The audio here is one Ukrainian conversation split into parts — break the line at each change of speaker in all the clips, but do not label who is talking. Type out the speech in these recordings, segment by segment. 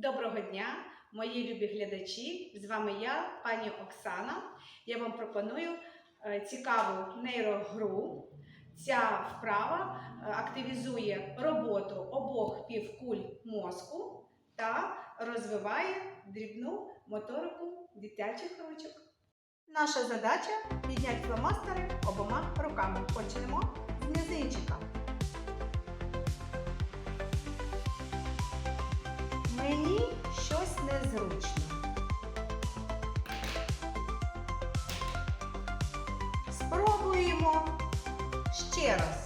Доброго дня, мої любі глядачі! З вами я, пані Оксана. Я вам пропоную е, цікаву нейрогру. Ця вправа е, активізує роботу обох півкуль мозку та розвиває дрібну моторику дитячих ручок. Наша задача підняти фломастери обома руками. Почнемо незручно. Спробуємо ще раз.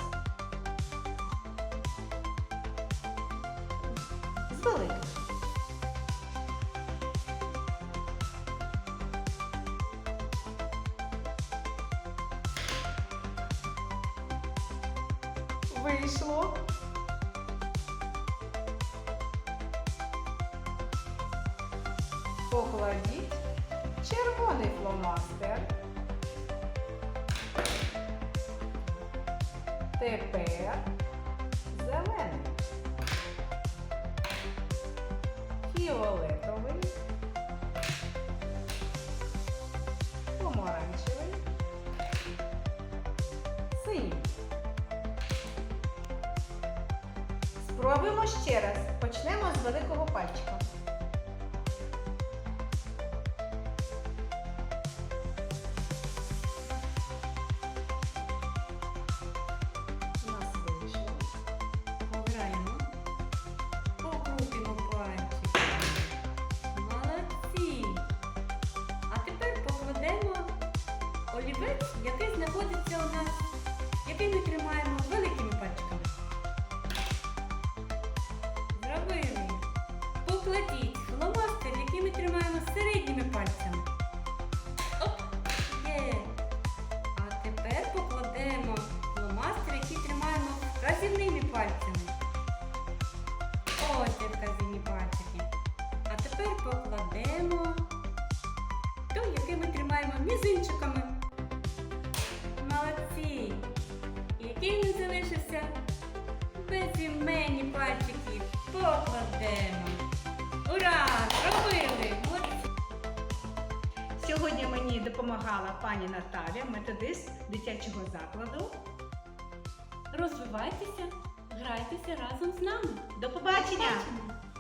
З. Вийшло. Покладіть червоний фломастер. Тепер зелений. Фіолетовий. Помаранчевий. Синій. Спробуємо ще раз. Почнемо з великого пальчика.
Тримаємо середніми пальцями. Оп! Є. А тепер покладемо фломастер, який тримаємо вказівними пальцями. Ось де вказівні пальчики. А тепер покладемо той, який ми тримаємо мізинчиками. Молодці! Який не залишився? Безіменні пальчики покладемо.
Сьогодні мені допомагала пані Наталя, методист дитячого закладу.
Розвивайтеся, грайтеся разом з нами.
До побачення!
Побачимо!